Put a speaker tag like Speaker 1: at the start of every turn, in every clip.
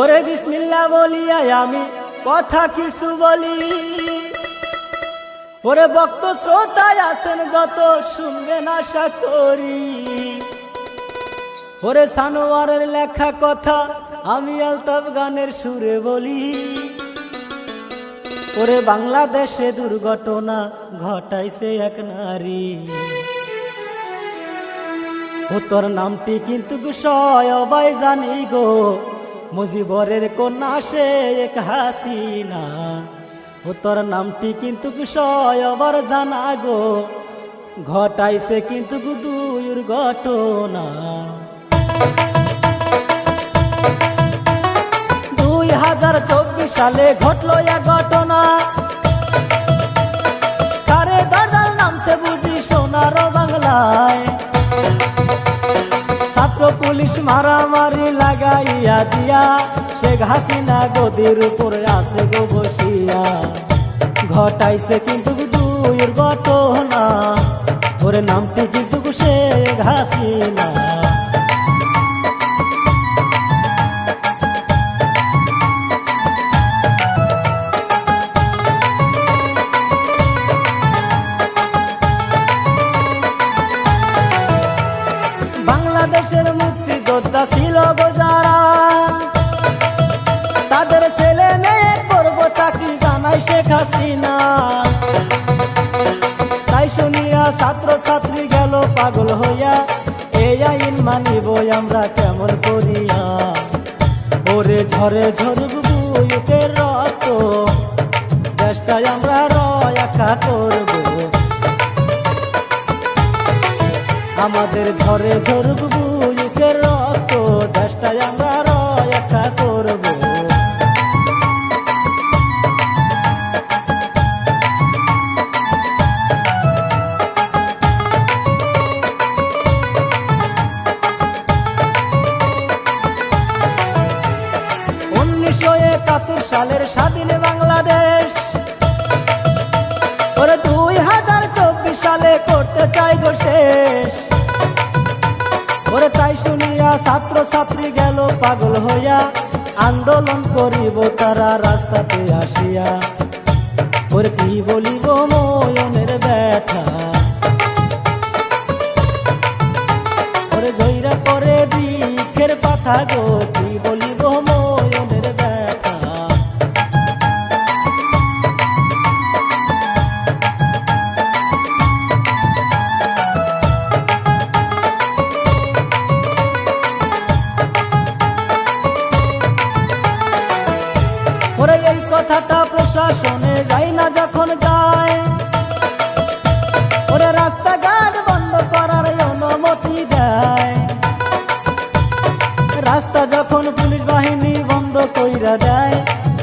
Speaker 1: ওরে বিসমিল্লা বলিয়া আমি কথা কিছু বলি। ওরে ভক্ত শ্রোতায় আছেন যত, শুনবেন আশা করি। ওরে সানোয়ারের লেখা কথা আমি আলতাফ গানের সুরে বলি। ওরে বাংলাদেশে দুর্ঘটনা ঘটাইছে এক নারী। ও তোর নামটি কিন্তু সবাই জানি গো। মুজিবরের কন্যা সে এক হাসিনা। ও তোর নামটি কিন্তু সয়বর জানা গো। ঘটাইছে কিন্তু দুইর ঘটনা। দুই হাজার চব্বিশ সালে ঘটল এক ঘটনা। মারামারি লাগাইয়া দিয়া, শেখ হাসিনা গদির উপরে আছে গো বসিয়া। ঘটাইছে কিন্তু দুইয়ের ঘটনা, ওরে নামটি কিন্তু শেখ হাসিনা। বাংলাদেশের মুক্তিযোদ্ধা ছিল গো যারা। তাদের ছেলে মেয়ে করব চাকরি জানাই শেখ হাসিনা। তাই শুনিয়া ছাত্র ছাত্রী গেল পাগল হইয়া এই আইন মানিব আমরা কেমন করিয়া? ওরে ঝরে ঝরুক বুয়ুকের রক্ত, দেশটাই আমরা রয়াকা করব। আমাদের ঝরে ঝরুক বুকের রক্ত, দেশটাই আমরা রয়াকা করব। উনিশশো একাত্তর সালের স্বাধীন বাংলাদেশ। ওরে দুই হাজার চব্বিশ সালে করতে চাই গো শেষ। ওরে তাই শুনিয়া ছাত্র ছাত্রী গেল পাগল হইয়া। আন্দোলন করিব তারা রাস্তাতে আসিয়া। ওর কি বলিব ময়নের ব্যথা? ওরে জয়রা করে বিখের পাথা গো, কি বলিব কথাটা প্রশাসনে যাই না যখন যায়। ওরে রাস্তাঘাট বন্ধ করার অনুমতি দেয়। রাস্তা যখন পুলিশ বাহিনী বন্ধ কইরা দেয়,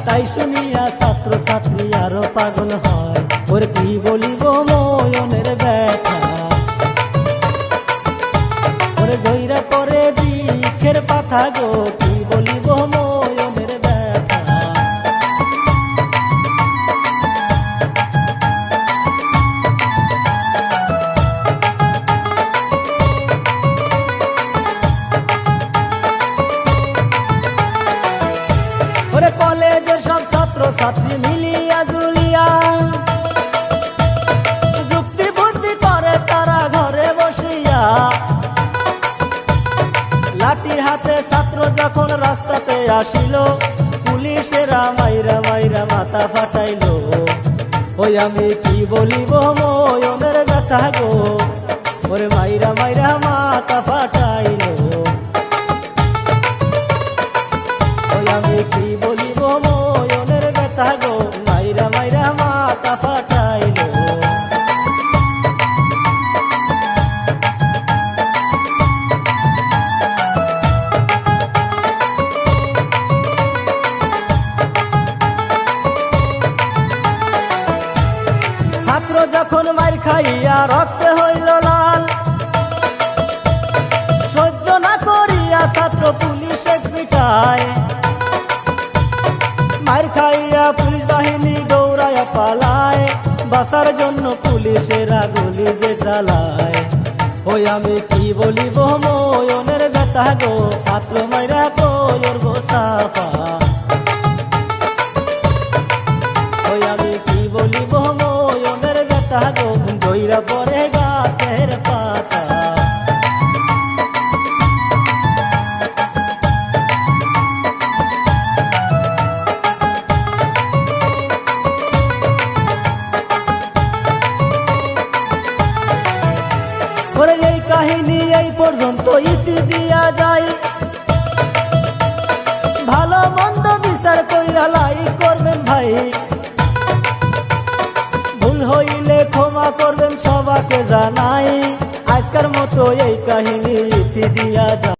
Speaker 1: তাই শুনিয়া ছাত্র ছাত্রী আরও পাগল হয়। ওরে কি বলিব ময়নের ব্যথা? ওরে জয়রা করে বৃক্ষের পাতা গো ছাত্রী মিলিয়া জুলিয়া। যুক্তি বুদ্ধি করে তারা ঘরে বসিয়া। লাঠি হাতে ছাত্র যখন রাস্তাতে আসিল, পুলিশেরা মাইরা মাইরা মাথা ফাটাইল। ওই আমি কি বলিব ময়নের ব্যথা গো? ওরে মাইরা মাইরা মাথা ফাটাইল। ওই আমি কি বলিব খাইয়া রক্তে হইল লাল। সহ্য না করিয়া ছাত্র পুলিশে পিটায়। মার খাইয়া পুলিশ বাহিনী দৌড়ায় পালায়। বাসার জন্য পুলিশেরা গুলি যে চালায়। ওই আমি কি বলিব ময়নের ব্যথা গো? ছাত্র মাইরা কইর এই ইতি দিয়া যায়। ভালো মন্দ বিচার কইরা লাই করবেন ভাই। ভুল হইলে ক্ষমা করবেন সবাকে জানাই। আজকের মতো এই কাহিনী ইতি দিয়া যায়।